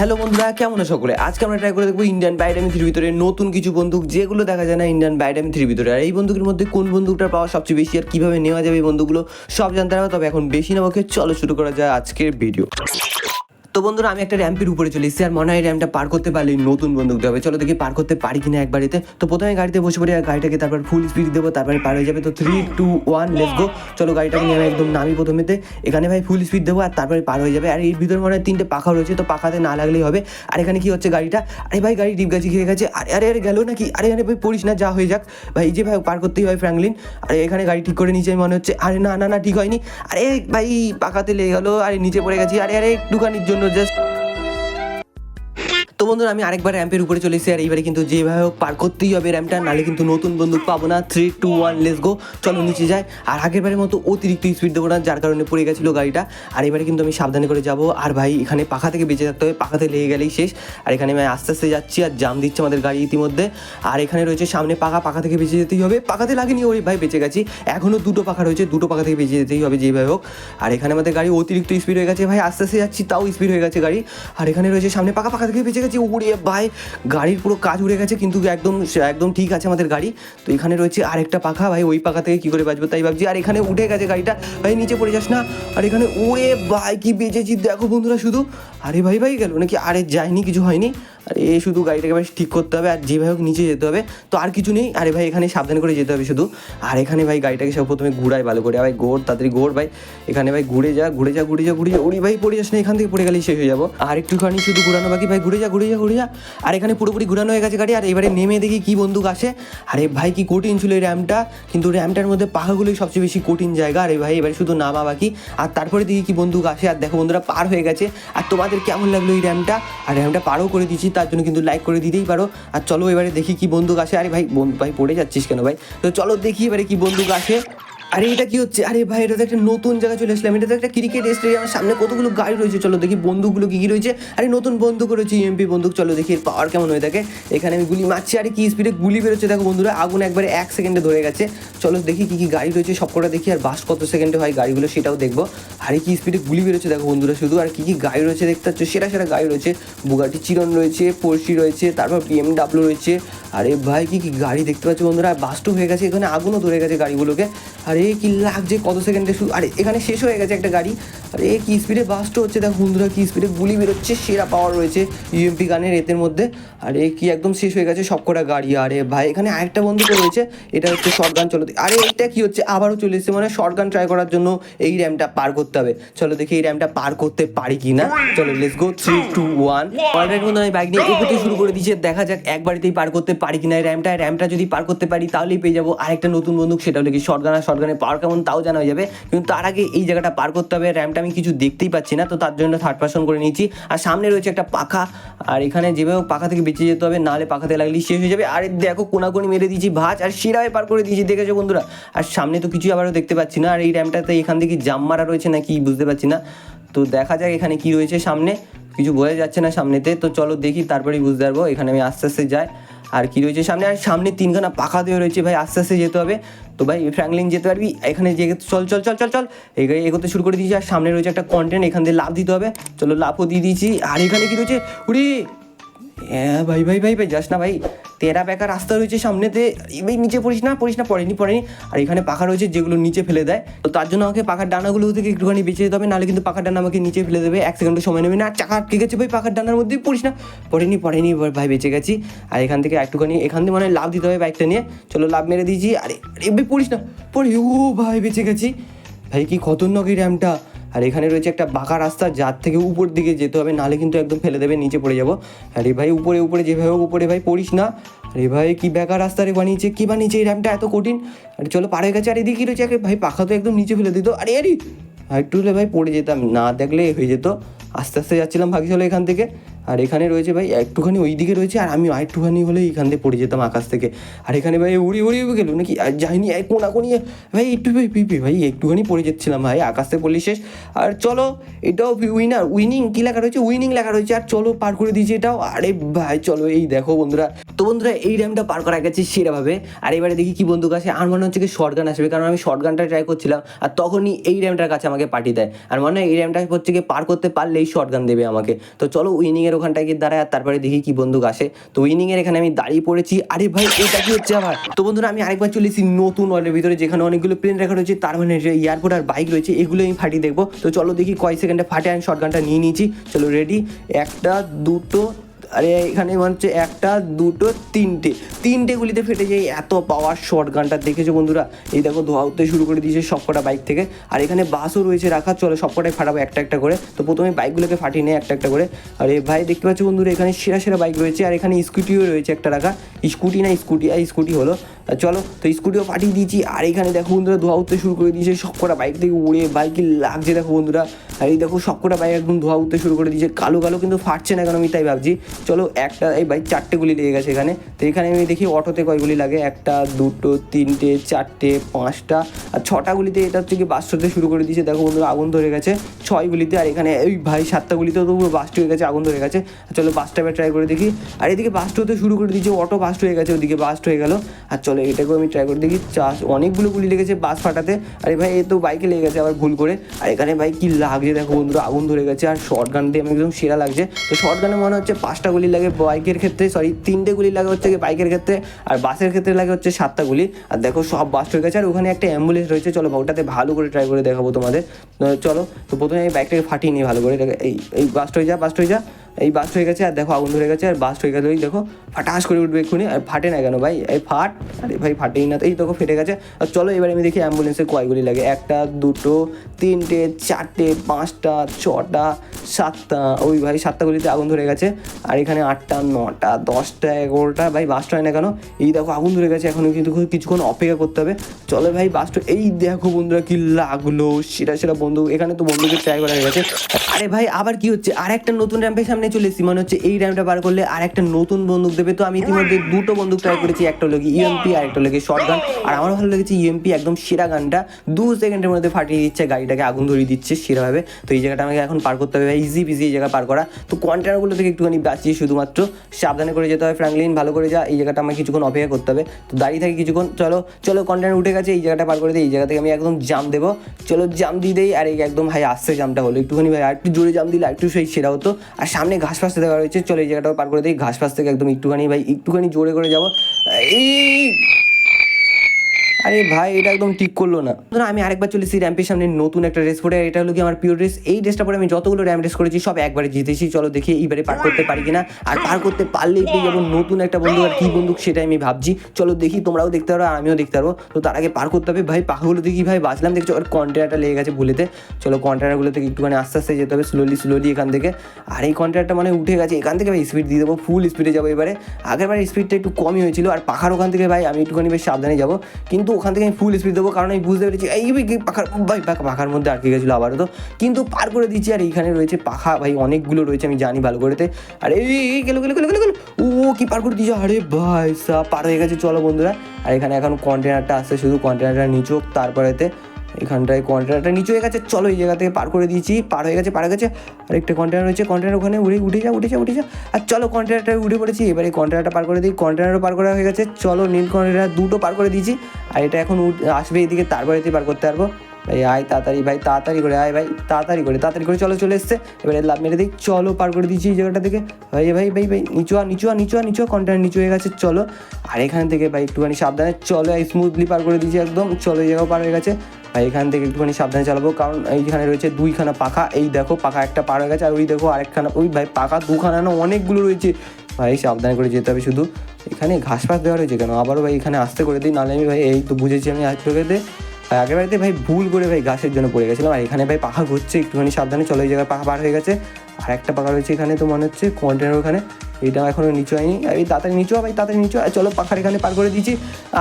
Hello বন্ধুরা, কেমন সকলে? আজকে আমরা ট্রাই করে দেখব ইন্ডিয়ান বাইডামি থ্রির ভিতরে নতুন কিছু বন্দুক, যেগুলো দেখা যায় না ইন্ডিয়ান বাইডামি থ্রির ভিতরে। আর এই বন্দুকের মধ্যে কোন বন্দুকটা পাওয়া সবচেয়ে বেশি আর কীভাবে নেওয়া যাবে এই বন্দুকগুলো সব জানতে হবে, তবে এখন বেশি না ওকে চলো শুরু করা যায় আজকের ভিডিও তো বন্ধুরা, আমি একটা র্যাম্পের উপরে চলে এসেছি আর মনে হয় র্যাম্পটা পার করতে পারলে নতুন বন্দুক দেবে চলো দেখি পার করতে পারি কিনা একবারেতে তো প্রথমে গাড়িতে বসে পড়ি আর গাড়িটাকে তারপর ফুল স্পিড দেবো, তারপরে পার হয়ে যাবে। তো three two one let's go চলো গাড়িটাকে নিয়ে আমি একদম নামি প্রথমেতে। এখানে ভাই ফুল স্পিড দেবো আর তারপরে পার হয়ে যাবে। আর এর ভিতরে মনে হয় তিনটে পাখা রয়েছে, তো পাখাতে না লাগলেই হবে। আর এখানে কি হচ্ছে গাড়িটা? আরে ভাই, গাড়ি ডিপ গাছি, খেয়ে গেছে। আরে আরে আরে, গেল নাকি? আরে আরে ভাই, পড়িস না, যা হয়ে যাক। ভাই, এই যে ভাই, পার করতেই হয় ফ্র্যাঙ্কলিন আরে, এখানে গাড়ি ঠিক করে নিচে মনে হচ্ছে। আরে, না না না, ঠিক হয়নি। আরে, ভাই, পাখাতে লেগে গেলো। আরে, নিচে পড়ে গেছি। আরে আরে, একটুখানির জন্য জাস্ট তো বন্ধুরা, আমি আরেকবার র্যাম্পের উপরে চলে এসেছি আর এইবারে কিন্তু যেভাবে হোক পার করতেই হবে র্যাম্পটা নাহলে কিন্তু নতুন বন্দুক পাবো না। Three two one let's go চলো নিচে যায় আর আগের বারের মতো অতিরিক্ত স্পিড দেবো না, যার কারণে পড়ে গেছিল গাড়িটা। আর এবারে কিন্তু আমি সাবধানে করে যাব। আর ভাই, এখানে পাখা থেকে বেঁচে থাকতে হবে। পাখাতে লেগে গেলেই শেষ। আর এখানে আমি আস্তে আস্তে যাচ্ছি আর জাম দিচ্ছে আমাদের গাড়ি ইতিমধ্যে। আর এখানে রয়েছে সামনে পাখা। পাখা থেকে বেঁচে যেতেই হবে। পাখাতে লাগেনি ওই ভাই, বেঁচে গেছি। এখনও দুটো পাখা রয়েছে। দুটো পাখা থেকে বেঁচে যেতেই হবে, যেভাবে হোক। আর এখানে আমাদের গাড়ি অতিরিক্ত স্পিড হয়ে গেছে। ভাই, আস্তে আস্তে যাচ্ছি, তাও স্পিড হয়ে গেছে গাড়ি। আর এখানে রয়েছে সামনে পাখা। পাখা থেকে বেঁচে গেছি। উড়ে ভাই, গাড়ির পুরো কাজ উড়ে গেছে, কিন্তু একদম একদম ঠিক আছে আমাদের গাড়ি। তো এখানে রয়েছে আরেকটা পাখা, ভাই, ওই পাখা থেকে কী করে বাঁচবো তাই ভাবছি। আর এখানে উঠে গেছে গাড়িটা, ভাই, নিচে পড়ে যাস না। আর এখানে উড়ে ভাই, কি বেঁচেছি, দেখো বন্ধুরা শুধু। আরে ভাই ভাই গেল নাকি? আরে যায়নি, কিছু হয়নি। আর এ শুধু গাড়িটাকে ভাই ঠিক করতে হবে, আর যে ভাই হোক নিচে যেতে হবে। তো আর কিছু নেই, আরে ভাই এখানে সাবধান করে যেতে হবে শুধু। আর এখানে ভাই গাড়িটাকে সব প্রথমে ঘুরাই ভালো করে। ভাই গোড় তাড়াতাড়ি গোড় ভাই। এখানে ভাই ঘুরে যা ঘুরে যা ঘুরে যা ঘুরে যা। উড়ি ভাই পড়ে যাস না, এখান থেকে পড়ে গেলেই শেষ হয়ে যাব। আর একটুখানি শুধু ঘুরানো বাকি। ভাই ঘুরে যা ঘুরে যা ঘুরে যা। আর এখানে পুরোপুরি ঘুরানো হয়ে গেছে গাড়ি। আর এবারে নেমে দেখি কি বন্দুক আসে। আরে ভাই কি কঠিন ছিল এই র্যামটা। কিন্তু র্যামটার মধ্যে পাহাড়গুলোই সবচেয়ে বেশি কঠিন জায়গা। আরে ভাই এবারে শুধু নামা বাকি। আর তারপরে দেখি কি বন্দুক আসে। আর দেখো বন্ধুরা, পার হয়ে গেছে। আর তোমাদের কেমন লাগল এই র্যামটা? আর র্যামটা পারও করে দিচ্ছি তার জন্য কিন্তু লাইক করে দিতেই পারো। আর চলো এবারে দেখি কি বন্দুক আসে। আরে ভাই ভাই পড়ে যাচ্ছিস কেন ভাই? তো চলো দেখি এবারে কি বন্দুক আসে। আরে এটা কি হচ্ছে? আরে ভাই, এটা তো একটা নতুন জায়গায় চলে আসলাম। এটা তো একটা ক্রিকেট স্টেডিয়ামের সামনে কতগুলো গাড়ি রয়েছে? চলো দেখি বন্দুকগুলো কি কি রয়েছে। আরে নতুন বন্দুক রয়েছে ইএমপি বন্দুক। চলো দেখি এর পাওয়ার কেমন হয়ে থাকে। এখানে আমি গুলি মারছি। আরে কি স্পিডে গুলি বেরোচ্ছে দেখো বন্ধুরা। আগুন একবারে এক সেকেন্ডে ধরে গেছে। চলো দেখি কি কি গাড়ি রয়েছে। সবকটা দেখি আর বাস কত সেকেন্ডে হয় গাড়িগুলো সেটাও দেখব। আরে কি স্পিডে গুলি বেরোচ্ছে দেখো বন্ধুরা শুধু। আর কি কি গাড়ি রয়েছে দেখতে পাচ্ছ? সেরা সেরা গাড়ি রয়েছে। বুগাটি চিরন রয়েছে, পোর্সি রয়েছে, তারপর বিএমডাব্লিউ রয়েছে। আরে ভাই, কি কি গাড়ি দেখতে পাচ্ছ বন্ধুরা? বাসটু হয়ে গেছে। এখানে আগুনও ধরে গেছে গাড়িগুলোকে। আরে কি লাগছে? কত সেকেন্ডে শুধু আরে এখানে শেষ হয়ে গেছে একটা গাড়ি। আরে, কি স্পিডে বাসটা হচ্ছে? দেখো বন্ধুরা, কি স্পিডে গুলি বেরোচ্ছে, সেরা পাওয়ার রয়েছে ইউএমপি গানের এতের মধ্যে। আরে, কি একদম শেষ হয়ে গেছে সবকটা গাড়ি। আরে ভাই, এখানে আরেকটা বন্ধু রয়েছে, এটা হচ্ছে শর্ট গান চলো আরে, এটা কি হচ্ছে? আবারও চলে এসেছে মানে শর্ট গান ট্রাই করার জন্য এই র্যামটা পার করতে হবে। চলো দেখি এই র্যামটা পার করতে পারি কি না চলো let's go three two one already বন্ধু আমি বাইক নিয়ে এগোতে শুরু করে দিয়েছি দেখা যাক একবারেতেই পার করতে পারি কিনা এই র্যামটা র্যামটা যদি পার করতে পারি, তাহলেই পেয়ে যাব আরেকটা নতুন বন্দুক সেটা হলো কি শর্ট গান আর শর্ট গানের পাওয়ার কেমন, তাও জানা হয়ে যাবে। কিন্তু তার আগে এই জায়গাটা পার করতে হবে র্যামটা আমি কিছু দেখতেই পাচ্ছি না, তো তার জন্য থার্ড পার্সন করে নিয়েছি। আর সামনে রয়েছে একটা পাখা, আর এখানে যেভাবে পাখা থেকে বেঁচে যেতে হবে, নাহলে পাখাতে লাগলেই শেষ হয়ে যাবে। আর দেখো, কোনাকুনি মেরে দিয়েছি ভাজ, আর সেরাই পার করে দিয়েছি, দেখেছ বন্ধুরা? আর সামনে তো কিছুই আবারও দেখতে পাচ্ছি না, আর এই র্যামটাতে এখান থেকে জাম মারা রয়েছে নাকি বুঝতে পারছি না। তো দেখা যাক এখানে কি রয়েছে সামনে। কিছু বোঝা যাচ্ছে না সামনেতে, তো চলো দেখি, তারপরেই বুঝতে পারব। এখানে আমি আস্তে আস্তে যাই, আর কি রয়েছে সামনে। আর সামনে তিনখানা পাখা দিয়ে রয়েছে, ভাই, আস্তে আস্তে যেতে হবে। তো ভাই ফ্র্যাঙ্কলিন যেতে পারবি? এখানে যে চল চল চল চল চল। এগিয়ে এগোতে শুরু করে দিয়েছি, আর সামনে রয়েছে একটা কন্টেন্ট এখান দিয়ে লাভ দিতে হবে। চলো লাভও দিয়ে দিয়েছি। আর এখানে কি রয়েছে? উড়ি! হ্যাঁ ভাই ভাই ভাই ভাই, যাস না ভাই। তেরা বেকার রাস্তা রয়েছে সামনেতে। এই নিচে পড়িস না পড়িস না, পড়েনি পড়েনি। আর এখানে পাখা রয়েছে যেগুলো নিচে ফেলে দেয়। তো তার জন্য আমাকে পাখার ডানাগুলো থেকে একটুখানি বেঁচে যেতে হবে, নাহলে কিন্তু পাখার ডানা আমাকে নিচে ফেলে দেবে। এক সেকেন্ড সময় নেবে না। চাকা আটকে গেছে ভাই পাখার ডানার মধ্যে, পড়িস না। পড়েনি পড়েনি ভাই, বেঁচে গেছি। আর এখান থেকে একটুখানি, এখান থেকে মানে লাভ দিতে হবে বাইকটা নিয়ে। চলো লাভ মেরে দিয়েছি। আরে আরে ভাই, পড়িস না। পড়ি ও ভাই, বেঁচে গেছি। ভাই, কি খতরনাক এই র্যামটা। আর এখানে রয়েছে একটা বাঁকা রাস্তা, যার থেকে উপর দিকে যেতে হবে, নাহলে কিন্তু একদম ফেলে দেবে, নিচে পড়ে যাব। আর আরে ভাই উপরে উপরে যেভাবে উপরে ভাই পড়িস না। আরে ভাই কী বেকার রাস্তা রে বানিয়েছে, কী বানিয়েছে, এই র্যামটা এত কঠিন। আরে চলো পাড়ে গেছে, আর এদিকে রয়েছে ভাই পাখা তো একদম নিচে ফেলে দিত। আরে আরে একটু হলে ভাই পড়ে যেতাম, না দেখলে হয়ে যেত। আস্তে আস্তে যাচ্ছিলাম ভাগি চলো এখান থেকে। আর এখানে রয়েছে ভাই, একটুখানি ওই দিকে রয়েছে আর আমি আরেকটুখানি হলে এখান থেকে পড়ে যেতাম আকাশ থেকে। আর এখানে ভাই উড়ি উড়ি গেল নাকি? যাইনি এক কোনা কোনি ভাই, একটু, ভাই পিপি ভাই, একটুখানি পড়ে যাচ্ছিলাম ভাই, আকাশ থেকে পড়লি শেষ। আর চলো, এটাও উইনার উইনিং কী লেখা রয়েছে? উইনিং লেখা রয়েছে। আর চলো, পার করে দিয়েছি এটাও। আরে ভাই, চলো, এই দেখো বন্ধুরা। তো বন্ধুরা, এই র্যামটা পার করা গেছে সেরাভাবে। আর এবারে দেখি কি বন্দুক আসে। আর মনে হচ্ছে কি শর্ট গান আসবে, কারণ আমি শর্ট গানটা ট্রাই করছিলাম। আর তখনই এই র্যামটার কাছে আমাকে পাঠিয়ে দেয়। আর মনে হয় এই র্যামটা হচ্ছে কি পার করতে পারলেই শর্ট গান দেবে আমাকে। তো চলো উইনিংয়ের ওখানটায় গিয়ে দাঁড়ায় আর তারপরে দেখি কি বন্দুক আসে। তো উইনিং এর এখানে আমি দাঁড়িয়ে পড়েছি। আরে ভাই, এটা কি হচ্ছে আবার? তো বন্ধুরা, আমি আরেকবার চলে এসেছি নতুন ওয়ার্ল্ডের ভিতরে, যেখানে অনেকগুলো প্লেন রাখা রয়েছে। তার মানে এয়ারপোর্ট আর বাইক রয়েছে এগুলো আমি ফাটিয়ে দেখব। তো চলো দেখি কয় সেকেন্ডে ফাটে, আমি শর্ট গানটা নিয়ে নিয়েছি। চলো রেডি একটা, দুটো আরে এখানে মনে হচ্ছে একটা, দুটো, তিনটে। তিনটে গুলিতে ফেটে যায়, এত পাওয়ার শর্ট গানটা দেখেছ বন্ধুরা? এই দেখো, ধোয়া উঠতে শুরু করে দিয়েছে সবকটা বাইক থেকে। আর এখানে বাসও রয়েছে রাখা চলো, সবকটাই ফাটাবো একটা একটা করে। তো প্রথমে বাইকগুলোকে ফাটিয়ে নেয় একটা একটা করে। আরে ভাই, দেখতে পাচ্ছ বন্ধুরা, এখানে সেরা সেরা বাইক রয়েছে। আর এখানে স্কুটিও রয়েছে একটা রাখা। স্কুটি না স্কুটি আর স্কুটি হলো। চলো, তো স্কুটিও পাঠিয়ে দিয়েছি। আর এখানে দেখো বন্ধুরা, ধোয়া উঠতে শুরু করে দিয়েছে। সবকটা বাইক থেকে উড়ে বাইকে লাগছে দেখো বন্ধুরা। আর এই দেখো সবকটা বাইক একদম ধোয়া উঠতে শুরু করে দিয়েছে। কালো কালো কিন্তু ফাটছে না কেন, আমি তাই ভাবছি। চলো, একটা এই বাইক চারটে গুলি লেগে গেছে এখানে। তো এখানে আমি দেখি অটোতে কয়গুলি লাগে? একটা, দুটো, তিনটে, চারটে, পাঁচটা। আর ছটা গুলিতে এটা হচ্ছে কি বাস্ট হতে শুরু করে দিয়েছে। দেখো বন্ধুরা, আগুন ধরে গেছে ছয় গুলিতে। আর এখানে, এই ভাই, সাতটা গুলিতেও তো পুরো বাস্ট হয়ে গেছে, আগুন ধরে গেছে। চলো বাসটা ট্রাই করে দেখি। আর এদিকে বাস্ট হতে শুরু করে দিয়েছে অটো বাস্ট হয়ে গেছে, ওদিকে বাস্ট হয়ে গেল। আর চলো এটাকেও আমি ট্রাই করে দেখি। চাষ, অনেকগুলো গুলি লেগেছে বাস ফাটাতে। আরে ভাই, এ তো বাইকে লেগে গেছে আবার ভুল করে। আর এখানে ভাই কী লাগছে দেখো বন্ধুরা, আগুন ধরে গেছে আর শর্ট গান দিয়ে আমি একদম সেরা লাগছে। তো শর্ট গানে মনে হচ্ছে পাঁচটা গুলি লাগে বাইকের ক্ষেত্রে সরি তিনটে গুলি লাগে হচ্ছে বাইকের ক্ষেত্রে, আর বাসের ক্ষেত্রে লাগে হচ্ছে সাতটা গুলি আর দেখো সব বাস্ট হয়ে গেছে, আর ওখানে একটা অ্যাম্বুলেন্স রয়েছে। চলো ওটাতে ভালো করে ট্রাই করে দেখাবো তোমাদের। চলো, তো প্রথমে এই বাইকটাকে ফাটিয়ে নিই ভালো করে। এই এই বাস্ট হয়ে যা বাস্ট হয়ে যা। এই বাস্ট হয়ে গেছে, আর দেখো আগুন ধরে গেছে, আর বাস্ট হয়ে গেছে। ওই দেখো, ফাটাস করে উঠবে এক্ষুনি, আর ফাটে না কেন ভাই? এই ফাট, আরে ভাই, ফাটেই না এই দেখো, ফেটে গেছে। আর চলো এবার আমি দেখি অ্যাম্বুলেন্সে কয়গুলি লাগে। একটা, দুটো, তিনটে, চারটে, পাঁচটা, ছটা, সাতটা। ওই ভাই, সাতটা গুলিতে আগুন ধরে গেছে। আর এখানে আটটা, নটা, দশটা, এগারোটা, ভাই বাসটা হয় না কেন? এই দেখো, আগুন ধরে গেছে। এখনও কিন্তু কিছুক্ষণ অপেক্ষা করতে হবে। চলো ভাই বাসটা এই দেখো বন্ধুরা, কি লাগল? সেটা সেটা বন্ধু এখানে তো বন্ধুকে ট্রাই করা হয়ে গেছে। আরে ভাই, আবার কি হচ্ছে? আর একটা নতুন র্যাম্পের সামনে চলে এসেছি। মনে হচ্ছে এই র্যাম্পটা পার করলে আর একটা নতুন বন্দুক দেবে। তো আমি ইতিমধ্যে দুটো বন্দুক ট্রাই করেছি, একটা হলো ইউএমপি আর একটা হলো শর্ট গান আর আমার ভালো লেগেছে ইউএমপি একদম সেরা গানটা দু সেকেন্ডের মধ্যে ফাটিয়ে দিচ্ছে, গাড়িটাকে আগুন ধরিয়ে দিচ্ছে সেরাভাবে। তো এই জায়গাটা আমাকে এখন পার করতে হবে ভাই ইজি পিজি এই জায়গা পার করা। তো কন্টেনারগুলো থেকে একটুখানি বাঁচিয়ে শুধুমাত্র সাবধানে করে যেতে হয় ফ্র্যাঙ্কলিন ভালো করে যা। এই জায়গাটা আমাকে কিছুক্ষণ অপেক্ষা করতে হবে। তো দাঁড়িয়ে থাকি কিছুক্ষণ। চলো চলো কন্টেনার উঠে গেছে, এই জায়গাটা পার করে দিই এই জায়গা থেকে আমি একদম জাম দেবো। চলো জাম দিয়ে দেই। আর এই একদম ভাই, আসছে জামটা হলো। একটুখানি ভাই, আর একটু জোরে জাম দিলে একটু সেই সেরা হতো। আর সামনে ঘাস ফাঁসতে দেওয়া রয়েছে চলে এই জায়গাটাও পার করে দিই। ঘাস ফাঁস থেকে একদম একটুখানি ভাই, একটুখানি জোরে করে যাব। এই আরে ভাই, এটা একদম ঠিক করল না। আমি আরেকবার চলেছি র্যাম্পের সামনে নতুন একটা রেস পরে এটা হলো কি আমার প্রিয় ড্রেস এই ড্রেসটা পরে আমি যতগুলো র্যাম্প রেস করেছি, সব একবারে জিতেছি। চলো দেখি এইবারে পার করতে পারি কিনা। আর পার করতে পারলেই পেয়ে যাব নতুন একটা বন্ধু। আর কি বন্দুক সেটাই আমি ভাবছি। চলো দেখি, তোমরাও দেখতে পারো, আর আমিও দেখতে পারব। তো তার আগে পার করতে হবে। ভাই পাখাগুলো দেখি ভাই, বাঁচলাম। দেখছ আর কন্টেনারটা লেগে গেছে ভুলেতে চলো কন্টেনারগুলো থেকে একটুখানি আস্তে আস্তে যেতে হবে স্লোলি স্লোলি এখান থেকে। আর এই কন্টেনারটা মানে উঠে গেছে। এখান থেকে ভাই স্পিড দিয়ে দেবো ফুল স্পিডে যাব এবারে। আগের বার স্পিডটা একটু কমই হয়েছিল। আর পাখার ওখান থেকে ভাই, আমি একটুখানি বেশ সাবধানে যাব। কিন্তু ওখান থেকে আমি ফুল স্পিড দেবো, কারণ আমি বুঝতে পেরেছি, এই পাখার, ভাই, পাখা, পাখার মধ্যে আটকে গেছিল আবারও তো। কিন্তু পার করে দিচ্ছি, আর এইখানে রয়েছে পাখা, ভাই, অনেকগুলো রয়েছে, আমি জানি ভালো করেতে। আর, এই এই গেলো গেলো গেলো গেলো গেলো। ও কি পার করে দিয়েছে? আরে ভাই সা পার হয়ে গেছে, চলো বন্ধুরা। আর এখানে এখন কন্টেনারটা আসছে, শুধু কন্টেনারটা নিচোক তারপরেতে এখানটায় কন্টেনারটা নিচু হয়ে গেছে। চলো এই জায়গা থেকে পার করে দিয়েছি। পার হয়ে গেছে, পার হয়ে গেছে। আর একটা কন্টেনার রয়েছে। কন্টেনার ওখানে উড়ে উঠে যা উঠে যা উঠে যা। আর চলো কন্টেনারটা উঠে পড়েছি। এবারে কন্টেনারটা পার করে দিই। কন্টেনারও পার করা হয়ে গেছে। চলো নীল কন্টেনার দুটো পার করে দিয়েছি। আর এটা এখন আসবে এদিকে, তারপরে পার করতে পারব। ভাই আয় তাড়াতাড়ি ভাই, তাড়াতাড়ি করে আয় ভাই, তাড়াতাড়ি করে তাড়াতাড়ি করে চলো, চলে এসছে। এবারে লাভ মেরে দিই, চলো পার করে দিয়েছি এই জায়গাটা থেকে। ভাই ভাই ভাই ভাই, নিচু আ নিচু আ নিচু আ, নিচু কন্টেনার নিচু হয়ে গেছে, চলো। আর এখান থেকে ভাই একটুখানি সাবধানে চলো স্মুথলি পার করে দিয়েছি একদম, চলো এই জায়গাও পার হয়ে গেছে। ভাই, এখান থেকে একটুখানি সাবধানে চালাবো, কারণ এইখানে রয়েছে দুইখানা পাখা, এই দেখো পাখা একটা পার হয়ে গেছে, আর ওই দেখো আরেকখানা, ওই ভাই পাখা দুখানা না অনেকগুলো রয়েছে। ভাই, সাবধানে করে যেতে হবে শুধু। এখানে ঘাস ফাঁস দেওয়া রয়েছে কেন? আবারও ভাই এখানে আসতে করে দিই, নাহলে আমি ভাই এই তো বুঝেছি আমি আজ তোকে ভাই আগের বাড়িতে ভাই ভুল করে ভাই গাছের জন্য পড়ে গেছিলাম, আর এখানে ভাই পাখা ঘুরছে, একটুখানি সাবধানে চলো, এই জায়গায় পাখা পার হয়ে গেছে। আর একটা পাখা রয়েছে এখানে তো মনে হচ্ছে কন্টেনার ওখানে এটা এখনও নিচু হয়নি। আর এই তাড়াতাড়ি নিচু ভাই, তাড়াতাড়ি নিচু আর চলো পাখার এখানে পার করে দিয়েছি।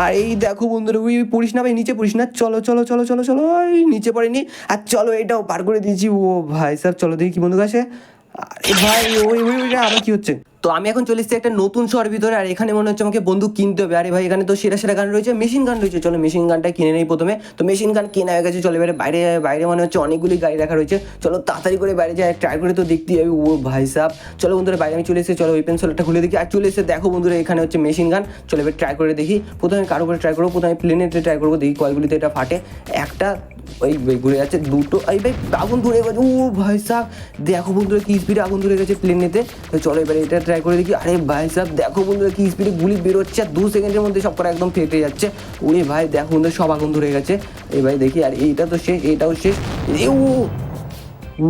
আর এই দেখো বন্ধুরা ওই ওই পড়িস না ভাই, নিচে পড়িস না। চলো চলো চলো চলো চলো এই নিচে পড়েনি। আর চলো এটাও পার করে দিয়েছি। ও ভাই স্যার, চলো দেখি কি বন্ধু আরে ভাই, ওই ওই ওইটা আবার কি হচ্ছে? তো আমি এখন চলে এসেছি একটা নতুন শহরের ভিতরে, আর এখানে মনে হচ্ছে আমাকে বন্দুক কিনতে হবে। আরে ভাই, এখানে তো সেরা সেরা গান রয়েছে মেশিন গান রয়েছে। চলো মেশিন গানটা কিনে নেই প্রথমে। তো মেশিন গান কেনা হয়ে গেছে, চলো এবারে বাইরে বাইরে মনে হচ্ছে অনেকগুলি গাড়ি রাখা রয়েছে। চলো তাড়াতাড়ি করে বাইরে যাই ট্রাই করে তো দেখতেই হবে। ও ভাই সাহ চলো বন্ধুরা, বাইরে আমি চলে এসেছি, চলো ওই পেন্সিলটা খুলে দেখি। আর চলে এসে দেখো বন্ধুরা, এখানে হচ্ছে মেশিন গান চলো এবার ট্রাই করে দেখি। প্রথমে কারও করে ট্রাই করব? প্রথমে প্লেনেতে ট্রাই করব, দেখি কয়গুলিতে এটা ফাটে। একটা, ওই ওই ঘুরে যাচ্ছে, দুটো, এই ভাই আগুন ধরে গেছে। ও ভাই সাহ দেখো বন্ধুরা কি স্পিডে আগুন ধরে গেছে প্লেনেতে তো চলো এবারে এটা ট্রাই করে দেখি, আরে ভাই সাহেব দেখো বন্ধুরা কি স্পিডে গুলি বেরোচ্ছে আর দু সেকেন্ডের মধ্যে সব করা একদম ফেটে যাচ্ছে। উনি ভাই, দেখো বন্ধুরা সব আগুন ধরে গেছে। এই ভাই দেখি, আর এইটা তো শেষ এইটাও শেষ। ও ও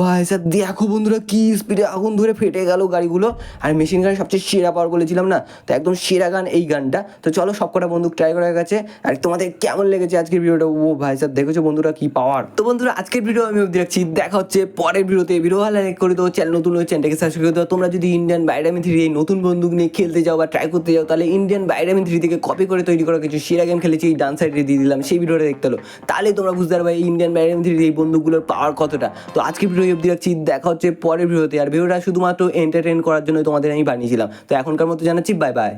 ভাই, স্যার, দেখো বন্ধুরা কি স্পিডে আগুন ধরে ফেটে গেল গাড়িগুলো। আর মেশিন গান সবচেয়ে সেরা পাওয়ার বলেছিলাম না? তো একদম সেরা গান এই গানটা তো চলো সবকটা বন্দুক ট্রাই করা গেছে। আর তোমাদের কেমন লেগেছে আজকের ভিডিওটা ও ভাই, স্যার, দেখেছ বন্ধুরা কি পাওয়ার তো বন্ধুরা, আজকের ভিডিও আমি অব্দি রাখছি। দেখা হচ্ছে পরের ভিডিওতে ভিডিও ভালো লাইক করে দাও চ্যানেল নতুন হয়ে চ্যানেলটাকে সাবস্ক্রাইব করে দাও। তোমরা যদি ইন্ডিয়ান বাইরামি থ্রি এই নতুন বন্দুক নিয়ে খেলতে যাও বা ট্রাই করতে যাও, তাহলে ইন্ডিয়ান বাইরামি থ্রি থেকে কপি করে তৈরি করা কিছু সেরা গেম খেলেছি। এই ডান সাইডে দিয়ে দিলাম, সেই ভিডিওটা দেখতে হলো। তাহলে তোমরা বুঝতে পারবে ইন্ডিয়ান বাইরামি থ্রি এই বন্দুকগুলোর পাওয়ার কতটা। তো আজকে ভিডিও অব্দি রাখছি, দেখা হচ্ছে পরের ভিডিওতে। আর ভিডিওটা শুধুমাত্র এন্টারটেন করার জন্য তোমাদের আমি বানিয়েছিলাম। তো এখনকার মতো জানাচ্ছি বাই বাই